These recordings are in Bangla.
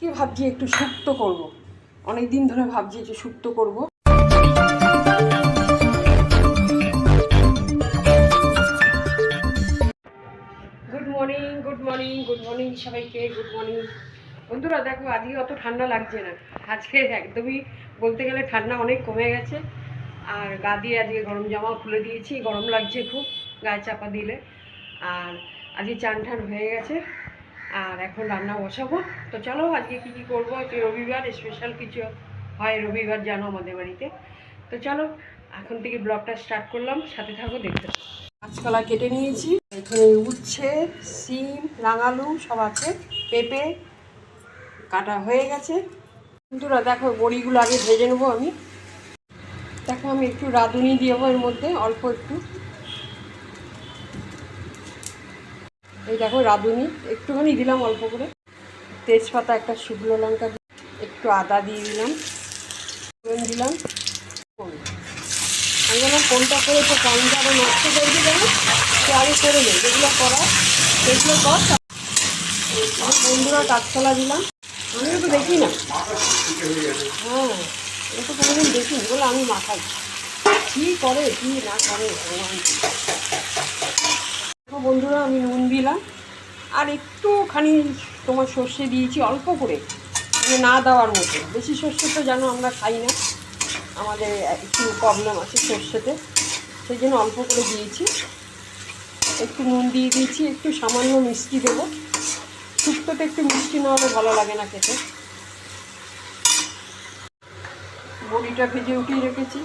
কি ভাবছি একটু শুক্তো করব। অনেক দিন ধরে ভাবছি যে শুক্তো করব। Good morning good morning good morning সবাইকে গুড মর্নিং বন্ধুরা, দেখো, আজকে অত ঠান্ডা লাগছে না। আজকে একদমই বলতে গেলে ঠান্ডা অনেক কমে গেছে। আর গা দিয়ে আজকে গরম জামা খুলে দিয়েছি, গরম লাগছে খুব, গায়ে চাপা দিলে। আর আজকে চান ঠান হয়ে গেছে। আর এখন রান্না বসাবো। তো চলো আজকে কী কী করব? রবিবার স্পেশাল কিছু হয় রবিবার জানো আমাদের বাড়িতে। তো চলো, এখন থেকে ব্লগটা স্টার্ট করলাম। সাথে থাকো, দেখতে। কাঁচকলা কেটে নিয়েছি। এখানে উচ্ছে, সিম, রাঙালু সব আছে। পেঁপে কাটা হয়ে গেছে। বন্ধুরা, দেখো, বড়িগুলো আগে ভেজে নেব আমি। দেখো, আমি একটু রাঁধুনি দেবো এর মধ্যে, অল্প একটু। এই দেখো রাঁধুনি, একটুখানি দিলাম অল্প করে। তেজপাতা, একটা শুকনো লঙ্কা, একটু আদা দিয়ে দিলাম, ফোড়ন দিলাম। আমি বললাম কোনটা করে তো টাইম যাবে নষ্ট করে দিবে না তো আগে করে নেই, যেগুলো করা সেগুলো কর। আমার বন্ধুরা কাঁচকলা দিলাম। আমিও তো দেখি না। হ্যাঁ এটা তো কোনোদিন দেখিনি। বলে আমি মাথায় কী করে, কী না করে বন্ধুরা, আমি নুন দিলাম আর একটুখানি তোমার সর্ষে দিয়েছি অল্প করে। মানে না দেওয়ার মতো। বেশি সর্ষে তো জানো আমরা খাই না। আমাদের একটু প্রবলেম আছে সর্ষেতে। সেই জন্য অল্প করে দিয়েছি। একটু নুন দিয়ে দিয়েছি, একটু সামান্য মিষ্টি দেবো। শুক্তোতে একটু মিষ্টি না হলে ভালো লাগে না খেতে। বড়িটা ভেজে উঠিয়ে রেখেছি।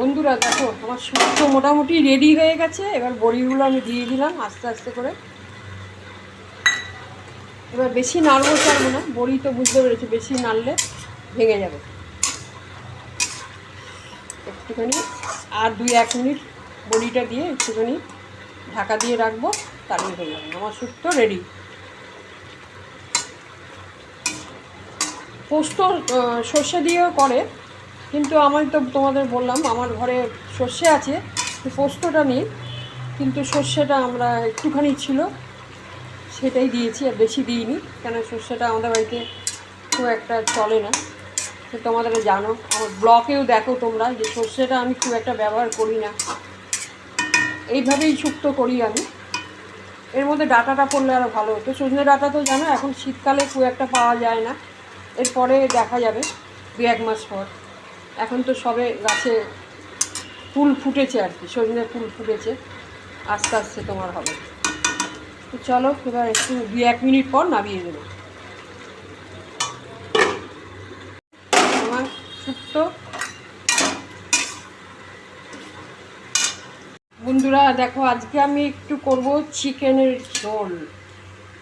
বন্ধুরা, দেখো আমার শুক্তো মোটামুটি রেডি হয়ে গেছে। এবার বড়িগুলো আমি দিয়ে দিলাম আস্তে আস্তে করে। এবার বেশি নাড়বো চাড়বো না, বড়ি তো বুঝতে পেরেছি, বেশি নাড়লে ভেঙে যাবে। একটুখানি, আর দুই এক মিনিট বড়িটা দিয়ে একটুখানি ঢাকা দিয়ে রাখব তারপরে হয়ে যাবে আমার শুক্তো রেডি পোস্ত সর্ষে দিয়েও করে কিন্তু আমার তো তোমাদের বললাম, আমার ঘরে সর্ষে আছে পোস্তটা নেই কিন্তু সর্ষেটা আমরা একটুখানি ছিল, সেটাই দিয়েছি, আর বেশি দিইনি, কেন সর্ষেটা আমাদের বাড়িতে খুব একটা চলে না। তো তোমাদের জানো, আমার ব্লকেও দেখো তোমরা, যে সর্ষেটা আমি খুব একটা ব্যবহার করি না। এইভাবেই শুক্তো করি আমি। এর মধ্যে ডাটাটা পড়লে আরও ভালো হতো। সজনে ডাটা তো জানো, এখন শীতকালে খুব একটা পাওয়া যায় না। এরপরে দেখা যাবে দু এক মাস পর। এখন তো সবে গাছে ফুল ফুটেছে আর কি, সজনে ফুল ফুটেছে। আস্তে আস্তে তোমার হবে। তো চলো, এবার একটু দু এক মিনিট পর নামিয়ে দেবো আমার শুক্তো বন্ধুরা, দেখো, আজকে আমি একটু করব চিকেনের ঝোল,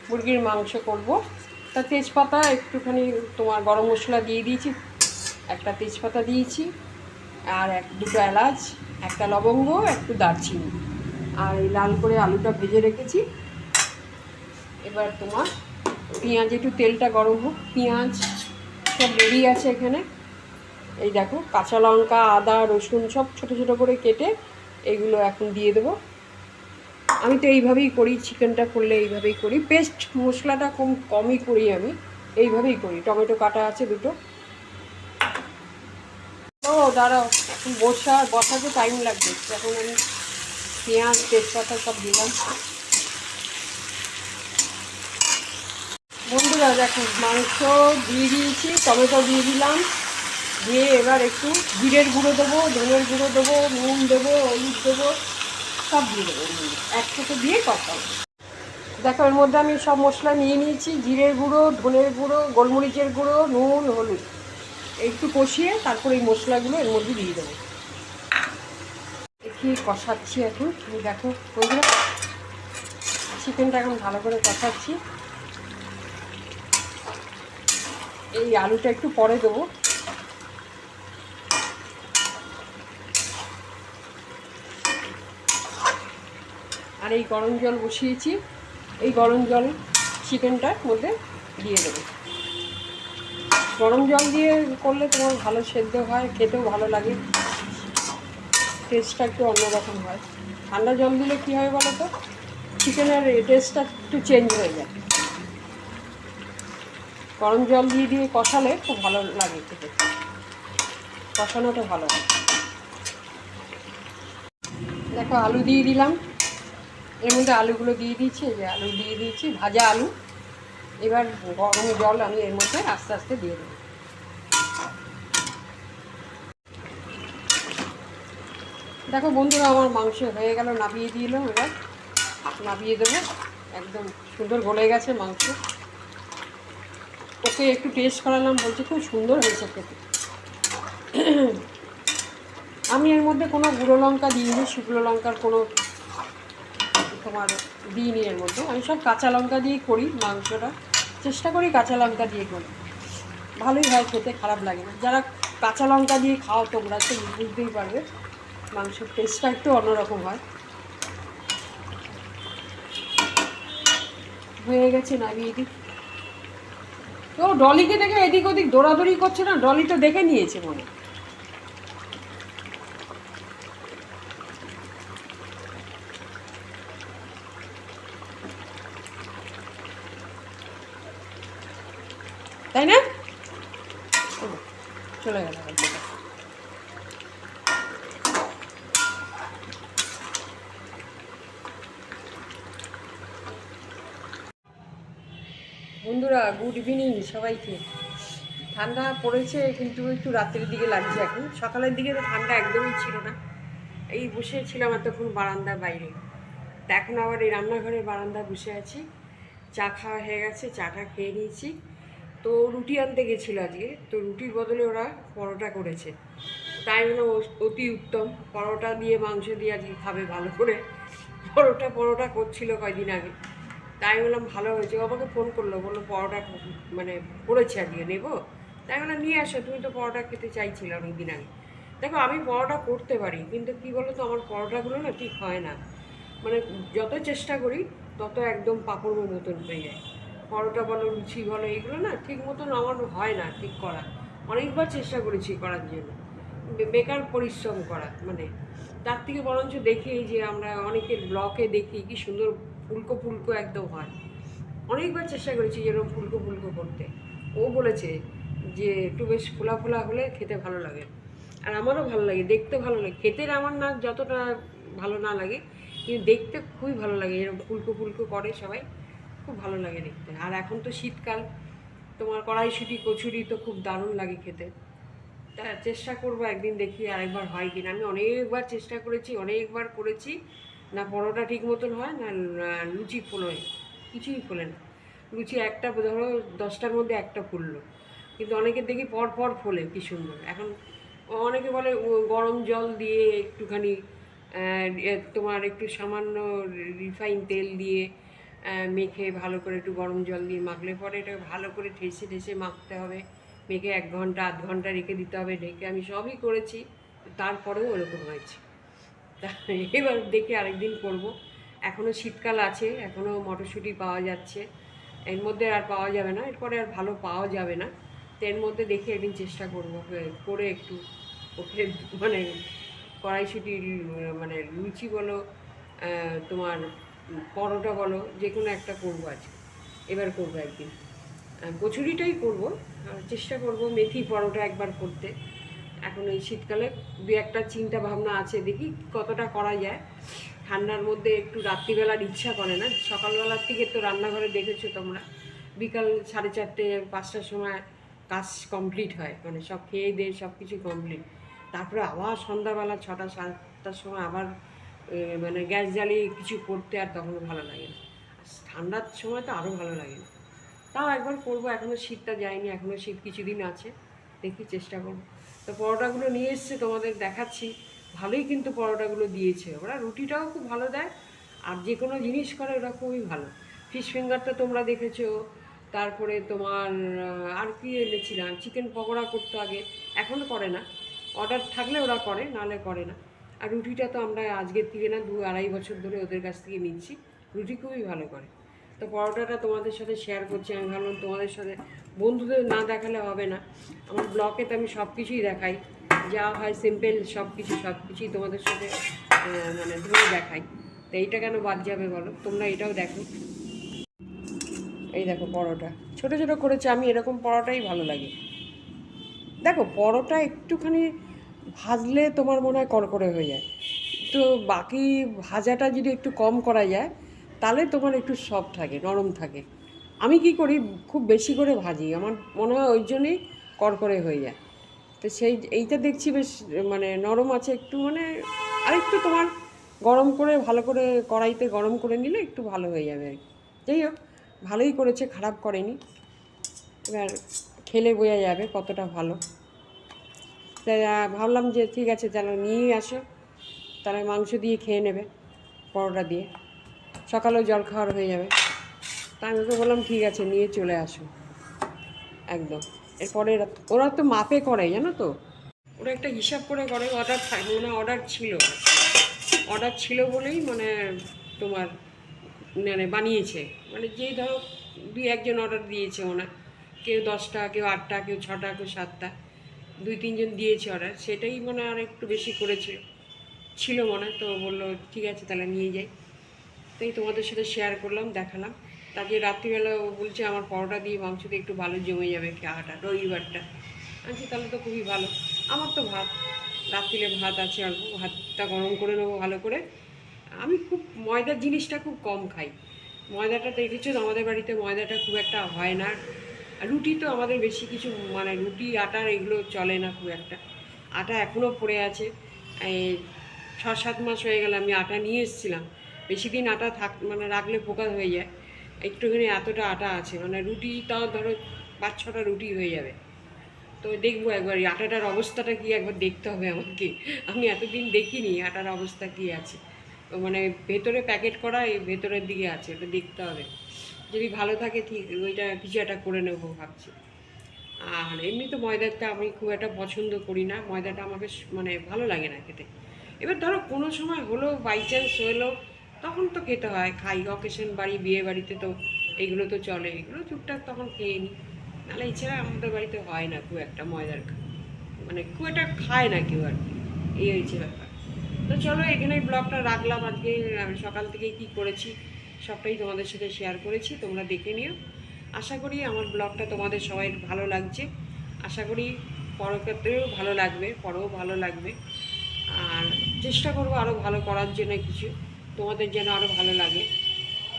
মুরগির মাংস করব। তা তেজপাতা একটুখানি তোমার গরম মশলা দিয়ে দিয়েছি একটা তেজপাতা দিয়েছি, আর এক, দুটো এলাচ, একটা লবঙ্গ একটু দারচিনি। আর এই লাল করে আলুটা ভেজে রেখেছি। এবার তোমার পেঁয়াজ, একটু তেলটা গরম হোক। পেঁয়াজ সব রেডি আছে এখানে। এই দেখো, কাঁচা লঙ্কা, আদা, রসুন সব ছোটো ছোটো করে কেটে এইগুলো এখন দিয়ে দেবো। আমি তো এইভাবেই করি, চিকেনটা করলে এইভাবেই করি। পেস্ট মশলাটা কম, কমই করি আমি। এইভাবেই করি। টমেটো কাটা আছে দুটো। দাঁড়াও এখন বসা বসাতে টাইম লাগবে। এখন আমি পেঁয়াজ, তেজপাতা সব দিলাম। বন্ধুরা, দেখো, মাংস দিয়ে দিয়েছি, টমেটো দিয়ে দিলাম। দিয়ে এবার একটু জিরের গুঁড়ো দেবো, ধনের গুঁড়ো দেবো, নুন দেবো, হলুদ দেবো, সব দিয়ে দেবো একসাথে দিয়ে কষাবো দেখো, এর মধ্যে আমি সব মশলা নিয়ে নিয়েছি, জিরের গুঁড়ো, ধনের গুঁড়ো, গোলমরিচের গুঁড়ো, নুন, হলুদ। একটু কষিয়ে তারপর এই মশলাগুলো এর মধ্যে দিয়ে দেবো। দেখি কষাচ্ছি এখন। তুমি দেখো, বন্ধুরা, চিকেনটা এখন ভালো করে কষাচ্ছি। এই আলুটা একটু পরে দেবো। আর এই গরম জল বসিয়েছি। এই গরম জল চিকেনটার মধ্যে দিয়ে দেবো। গরম জল দিয়ে করলে তোমার ভালো সেদ্ধ হয়, খেতেও ভালো লাগে। টেস্টটা একটু অন্যরকম হয়। ঠান্ডা জল দিলে কী হয় বলো তো? চিকেনের টেস্টটা একটু চেঞ্জ হয়ে যায়। গরম জল দিয়ে দিয়ে কষালে খুব ভালো লাগে খেতে। কষানোটা ভালো হয়। দেখো, আলু দিয়ে দিলাম। এর মধ্যে আলুগুলো দিয়ে এই যে আলু দিয়ে দিয়েছি, ভাজা আলু। এবার গরম জল আমি এর মধ্যে আস্তে আস্তে দিয়ে দেবো। দেখো বন্ধুরা, আমার মাংস হয়ে গেল, নাবিয়ে দিলাম এবার। নাবিয়ে দেবো। একদম সুন্দর গলে গেছে মাংস। ওকে একটু টেস্ট করালাম, বলছে খুব সুন্দর হয়েছে খেতে। আমি এর মধ্যে কোনো গুঁড়ো লঙ্কা দিইনি, শুকনো লঙ্কার কোনো তোমার দিইনি এর মধ্যে। আমি সব কাঁচা লঙ্কা দিয়েই করি মাংসটা। চেষ্টা করি কাঁচা লঙ্কা দিয়ে করি। ভালোই হয়, খেতে খারাপ লাগে না। যারা কাঁচা লঙ্কা দিয়ে খাও তোমরা, তো বুঝতেই পারবে, মাংসের টেস্টটা একটু অন্যরকম হয়। হয়ে গেছে নামিয়ে দিক তো ডলিকে দেখে এদিক ওদিক দৌড়াদৌড়ি করছে না? ডলি তো দেখে নিয়েছে মনে হয়। তাই না? চলে গেল বন্ধুরা গুড ইভিনিং সবাইকে। ঠান্ডা পড়েছে, কিন্তু একটু রাত্রের দিকে লাগছে এখন। সকালের দিকে তো ঠান্ডা একদমই ছিল না। এই বসে ছিলাম এতক্ষণ বারান্দার বাইরে। এখন আবার এই রান্নাঘরে বারান্দা বসে আছি। চা খাওয়া হয়ে গেছে চাটা খেয়ে নিয়েছি। তো রুটি আনতে গেছিল আজকে, তো রুটির বদলে ওরা পরোটা করেছে। তাই হলো অতি উত্তম, পরোটা দিয়ে, মাংস দিয়ে আজকে খাবে ভালো করে। পরোটা পরোটা করছিল কয়দিন আগে। তাই বললাম ভালো হয়েছে। আমাকে ফোন করল, বলল পরোটা মানে করেছে আজকে, নেব? তাই বললাম, নিয়ে আসো, তুমি তো পরোটা খেতে চাইছিলে অনেক দিন আগে। দেখো, আমি পরোটা করতে পারি, কিন্তু কি বলো তো আমার পরোটাগুলো না ঠিক হয় না। মানে যত চেষ্টা করি, তত একদম পাপড়ের মতন হয়ে যায়। পরোটা বলো, লুচি বলো, এগুলো না ঠিক মতন আমার হয় না ঠিক করা অনেকবার চেষ্টা করেছি করার জন্য। বেকার পরিশ্রম করা মানে তার থেকে বরঞ্চ দেখি যে আমরা অনেকের ব্লকে দেখি কি সুন্দর ফুলকো ফুলকো একদম হয়। অনেকবার চেষ্টা করেছি যেরকম ফুলকো ফুলকো করতে। ও বলেছে যে একটু বেশ ফোলা ফোলা হলে খেতে ভালো লাগে। আর আমারও ভালো লাগে, দেখতে ভালো লাগে। খেতে আমার না যতটা ভালো না লাগে, কিন্তু দেখতে খুবই ভালো লাগে। এরকম ফুলকো ফুলকো করে সবাই। খুব ভালো লাগে দেখতে। আর এখন তো শীতকাল, তোমার কড়াইশুটি, কচুরি তো খুব দারুণ লাগে খেতে। তা চেষ্টা করব একদিন দেখি আরেকবার হয় কিনা। আমি অনেকবার চেষ্টা করেছি, অনেকবার করেছি। না পরোটা ঠিক মতন হয় না লুচি ফোলোয় কিছুই ফোলে না। লুচি একটা, ধরো দশটার মধ্যে একটা ফুললো। কিন্তু অনেকে দেখি পর পর ফোলে, কি সুন্দর। এখন অনেকে বলে গরম জল দিয়ে একটুখানি তোমার একটু সামান্য রিফাইন তেল দিয়ে মেখে ভালো করে একটু গরম জল দিয়ে মাখলে পরে এটা ভালো করে ঠেসে ঠেসে মাখতে হবে। মেখে এক ঘণ্টা, আধ ঘণ্টা রেখে দিতে হবে। ঢেকে আমি সবই করেছি, তারপরেও ওরকম হয়েছে। এবার দেখে আরেকদিন করব। এখনও শীতকাল আছে এখনও মটরশুঁটি পাওয়া যাচ্ছে। এর মধ্যে আর পাওয়া যাবে না, এরপরে আর ভালো পাওয়া যাবে না। তো এর মধ্যে দেখে একদিন চেষ্টা করব করে একটু ওকে মানে কড়াইশুঁটির মানে লুচি বলো তোমার পরোটা বলো, যে কোনো একটা করব আজকে। এবার করব একদিন। কচুরিটাই করব। চেষ্টা করব মেথি পরোটা একবার করতে। এখন এই শীতকালে দু একটা চিন্তা ভাবনা আছে, দেখি কতটা করা যায়। ঠান্ডার মধ্যে একটু রাত্রিবেলার ইচ্ছা করে না। সকালবেলার থেকে তো রান্নাঘরে দেখেছ তোমরা। বিকাল সাড়ে চারটে, পাঁচটার সময় কাজ কমপ্লিট হয়। মানে সব খেয়ে দিয়ে সব কিছু কমপ্লিট তারপরে আবার সন্ধ্যাবেলা ছটা, সাতটার সময় আবার মানে গ্যাস জ্বালিয়ে কিছু করতে আর তখন ভালো লাগে না। ঠান্ডার সময় তো আরও ভালো লাগে না। তাও একবার করব এখনও শীতটা যায়নি এখনও শীত কিছুদিন আছে, দেখি চেষ্টা করব। তো পরোটাগুলো নিয়ে এসছে, তোমাদের দেখাচ্ছি। ভালোই কিন্তু পরোটাগুলো দিয়েছে। ওরা রুটিটাও খুব ভালো দেয়, আর যে কোনো জিনিস করে ওরা খুবই ভালো। ফিশ ফিঙ্গারটা তোমরা দেখেছ, তারপরে তোমার আর কি এনেছিলাম চিকেন পকোড়া করতো আগে এখনও করে না। অর্ডার থাকলে ওরা করে, নাহলে করে না। আর রুটিটা তো আমরা আজকের থেকে না দু আড়াই বছর ধরে ওদের কাছ থেকে নিচ্ছি। রুটি খুবই ভালো করে। তো পরোটাটা তোমাদের সাথে শেয়ার করছি। আমি ভাবলাম তোমাদের সাথে বন্ধুদের না দেখালে হবে না। আমার ব্লগে তো আমি সব কিছুই দেখাই। যা হয় সিম্পল সব কিছু সব কিছুই তোমাদের সাথে মানে ধরে দেখাই। তো এইটা কেন বাদ যাবে বলো? তোমরা এটাও দেখো। এই দেখো পরোটা। ছোট ছোট করেছে। আমি এরকম পরোটাই ভালো লাগে। দেখো, পরোটা একটুখানি ভাজলে তোমার মনে হয় কড়কড়ে হয়ে যায়। তো বাকি ভাজাটা যদি একটু কম করা যায়, তাহলে তোমার একটু সফট থাকে, নরম থাকে। আমি কি করি, খুব বেশি করে ভাজি, আমার মনে হয় ওই জন্যই কড়কড়ে হয়ে যায়। তো সেই, এইটা দেখছি বেশ মানে নরম আছে, একটু মানে আরেকটু তোমার গরম করে, ভালো করে কড়াইতে গরম করে নিলে একটু ভালো হয়ে যাবে আর কি। যাই হোক, ভালোই করেছে, খারাপ করেনি। এবার খেলে বোঝা যাবে কতটা ভালো। তাই ভাবলাম যে ঠিক আছে, তাহলে নিয়েই আসো। তাহলে মাংস দিয়ে খেয়ে নেবে, পরোটা দিয়ে। সকালেও জল খাওয়ার হয়ে যাবে। তা আমি ওকে বললাম, ঠিক আছে, নিয়ে চলে আসো। একদম। এরপরে ওরা তো মাপে করে, জানো তো? ওরা একটা হিসাব করে করে অর্ডার মানে অর্ডার ছিল। অর্ডার ছিল বলেই মানে তোমার মানে বানিয়েছে। মানে যে ধরো, দুই একজন অর্ডার দিয়েছে ওনার কেউ দশটা, কেউ আটটা, কেউ ছটা, কেউ সাতটা। দুই, তিনজন দিয়েছে অর্ডার সেটাই মানে আর একটু বেশি করেছিল ছিল মনে তো বলল, ঠিক আছে, তাহলে নিয়ে যাই। তাই তোমাদের সাথে শেয়ার করলাম, দেখালাম। তাকে রাত্রিবেলা ও বলছে, আমার পরোটা দিয়ে মাংস দিয়ে একটু ভালো জমে যাবে খাওয়াটা রবিবারটা। আচ্ছা তাহলে তো খুবই ভালো। আমার তো ভাত, রাত্রিলে ভাত আছে অল্প, ভাতটা গরম করে নেব ভালো করে। আমি খুব, ময়দার জিনিসটা খুব কম খাই। ময়দাটা দেখেছ তো আমাদের বাড়িতে ময়দাটা খুব একটা হয় না। রুটি তো আমাদের বেশি কিছু মানে রুটি আটার এগুলো চলে না খুব একটা। আটা এখনও পড়ে আছে। ছ সাত মাস হয়ে গেল আমি আটা নিয়ে এসেছিলাম। বেশি দিন আটা থাক মানে রাখলে পোকা হয়ে যায়। একটুখানি এতটা আটা আছে মানে রুটি তাও ধরো পাঁচ ছটা রুটি হয়ে যাবে। তো দেখব একবার আটাটার অবস্থাটা কি একবার দেখতে হবে আমাকে। আমি এতদিন দেখিনি আটার অবস্থা কি আছে। মানে ভেতরে প্যাকেট করা, এই ভেতরের দিকে আছে ওটা দেখতে হবে। যদি ভালো থাকে ঠিক, ওইটা একটা করে নেব ভাবছি। আর এমনি তো ময়দাটা আমি খুব একটা পছন্দ করি না, ময়দাটা আমাকে মানে ভালো লাগে না খেতে। এবার ধরো কোনো সময় হলো বাই চান্স হলো, তখন তো খেতে হয়, খাই। অকেশন বাড়ি, বিয়ে বাড়িতে তো এগুলো তো চলে, এগুলো টুকটাক তখন খেয়ে নিই। নাহলে এছাড়া আমাদের বাড়িতে হয় না খুব একটা ময়দার মানে খুব একটা খায় না কেউ আর কি। এই হয়েছে ব্যাপার। তো চলো, এখানে ব্লগটা রাখলাম আজকে। আমি সকাল থেকে কি করেছি, সবটাই তোমাদের সাথে শেয়ার করেছি, তোমরা দেখে নিও। আশা করি আমার ব্লগটা তোমাদের সবাই ভালো লাগছে। আশা করি পরক্ষেত্রেও ভালো লাগবে, পরেও ভালো লাগবে। আর চেষ্টা করব আরও ভালো করার জন্য কিছু, তোমাদের যেন আরও ভালো লাগে।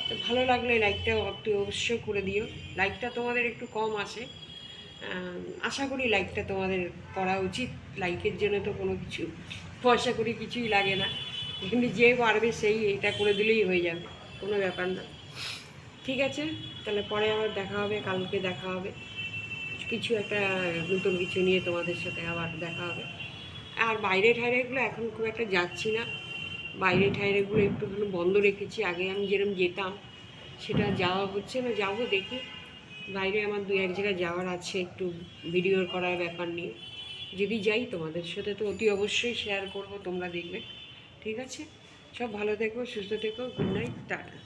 তো ভালো লাগলে লাইকটা একটু অবশ্যই করে দিও। লাইকটা তোমাদের একটু কম আসে। আশা করি লাইকটা তোমাদের করা উচিত। লাইকের জন্য তো কোনো কিছু, পয়সা করি কিছুই লাগে না। কিন্তু যে পারবে সেই এটা করে দিলেই হয়ে যাবে, কোনো ব্যাপার না। ঠিক আছে, তাহলে পরে আবার দেখা হবে, কালকে দেখা হবে। কিছু একটা নতুন কিছু নিয়ে তোমাদের সাথে আবার দেখা হবে। আর বাইরে ঠাইরেগুলো এখন খুব একটা যাচ্ছি না। বাইরে ঠাইরেগুলো একটুখানি বন্ধ রেখেছি। আগে আমি যেরকম যেতাম, সেটা যাওয়া হচ্ছে না, যাব দেখি। বাইরে আমার দু এক জায়গায় যাওয়ার আছে, একটু ভিডিও করার ব্যাপার নিয়ে। যদি যাই তোমাদের সাথে তো অতি অবশ্যই শেয়ার করব, তোমরা দেখবে। ঠিক আছে? সব ভালো থেকো, সুস্থ থেকো গুড নাইট টাটা।